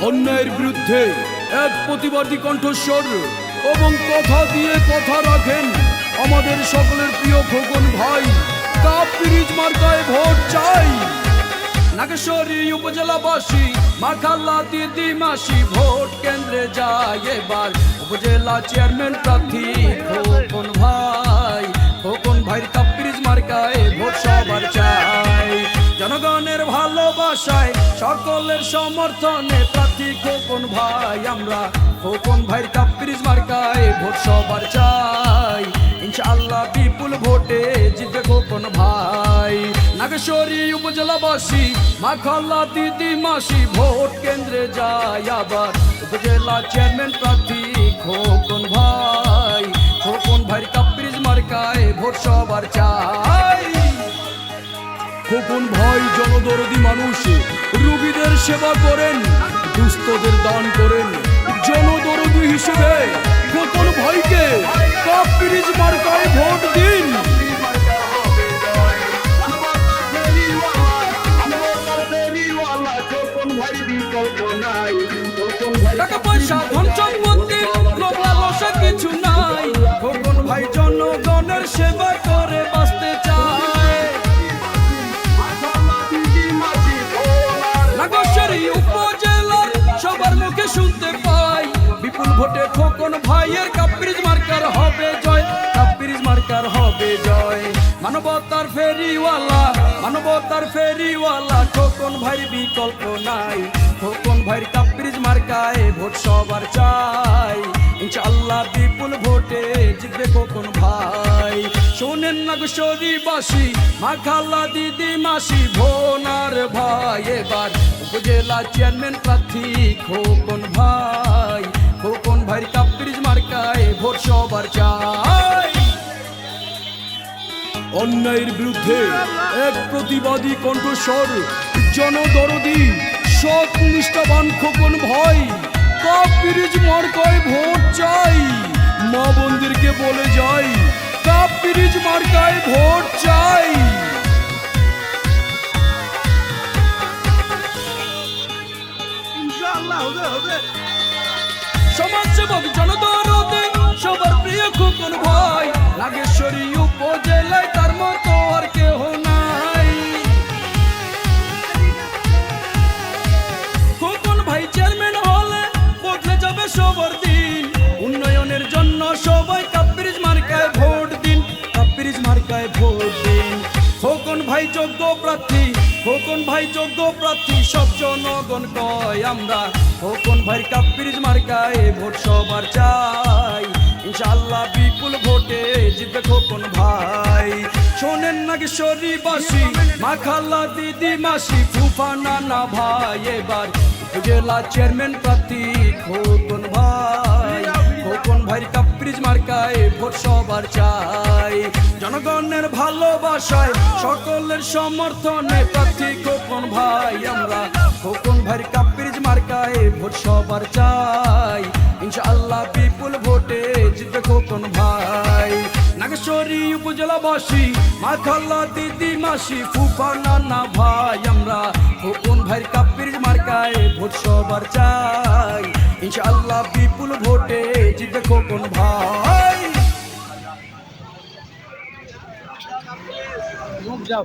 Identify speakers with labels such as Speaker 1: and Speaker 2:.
Speaker 1: অন্যায়ের বিরুদ্ধে এক প্রতিবাদী কণ্ঠস্বর এবং কথা দিয়ে কথা রাখেন আমাদের সকলের প্রিয় খোকন ভাই। কাপ পিরিজ মার্কায় ভোট চাই। নাগেশ্বরী উপজেলাবাসী মাখাল্লা দিদি মাসি, ভোট কেন্দ্রে যায় এবার। উপজেলা চেয়ারম্যান প্রার্থী খোকন ভাই। সকলের সমর্থনে প্রার্থী খোকন ভাই, আমরা খোকন ভাইয়ের কাপ পিরিজ মার্কায় ভোট সবার চাই। ইনশাআল্লাহ বিপুল ভোটে জিতবে খোকন ভাই। নাগেশ্বরী উপজেলাবাসী, মাখাল্লা দিদি মাসি ভোট কেন্দ্রে যায় আবার উপজেলা চেয়ারম্যান প্রার্থী খোকন ভাই। খোকন ভাইয়ের কাপ পিরিজ মার্কায় ভোট সবার চাই। খোকন ভাই জনদরদি মানুষ, রুগীদের সেবা করেন, দুস্থদের দান করেন। জনদরদি হিসেবে খোকন ভাইকে কাপ পিরিজ মার্কায় ভোট দিন। টাকা পয়সা, ধন মুখে শুনতে পাই। বিপুল ভোটে খোকন ভাইয়ের কাপ্রিজ মার্কার হবে জয়। কাপ্রিজ মার্কার হবে জয়। মানবতার ফেরিওয়ালা মানবতার ফেরিওয়ালা, খোকন ভাই বিকল্প নাই। খোকন ভাইয়ের কাপ্রিজ মার্কায় ভোট সবার চাই। ইনশাআল্লাহ বিপুল ভোটে জিতবে খোকন ভাই। শোনেন নাগেশ্বরী বাসী মাখাল্লা দিদি মাসি, ভোনার ভাই, এবার উপজেলা চেয়ারম্যান প্রার্থী খোকন ভাই। খোকন ভাই কাপ্রিজ মার্কায় ভোট সবার চাই। অন্যায়ের বিরুদ্ধে এক প্রতিবাদী কণ্ঠস্বর, জনদরদি, সৎ নিষ্ঠাবান খোকন ভাই। বলে যাই কাপিরিজ মার্কায় ভোট চাই। সমাজসেবক জনদরদি সবার প্রিয় খোকন ভাই। নাগেশ্বরী উপজেলায় তার মতো আর কেহ নাই। খোকন ভাই চেয়ারম্যান হলে বদলে যাবে সবার দিন। ভাই যোগ্য প্রার্থী, খোকন ভাই যোগ্য প্রার্থী, সব জনগণ কয় আমরা। খোকন ভাই কাপ্রিজ মার্কায় ভোট সবার চাই। ইনশাআল্লাহ বিপুল ভোটে জিতবে খোকন ভাই। শোনেন নাগেশ্বরী বাসী মাখাল্লা দিদি মাসি ফুফা নানা ভাই এবার। উপজেলা চেয়ারম্যান প্রার্থী ভোট সবার চাই। জনগণের ভালোবাসায়, সকলের সমর্থনে প্রার্থী খোকন ভাই, আমরা খোকন ভাই কাপ্রিজ মার্কায় ভোট সবার চাই। ইনশাআল্লাহ বিপুল ভোটে জিতবে খোকন ভাই। নাগেশ্বরী উপজেলাবাসী মাখাল্লা দিদি মাসি ফুফা নানা ভাই, আমরা খোকন ভাই কাপির মার্কায় ভোট সবার চাই। ইনশাআল্লাহ বিপুল ভোটে জিতবে খোকন ভাই।
Speaker 2: যাও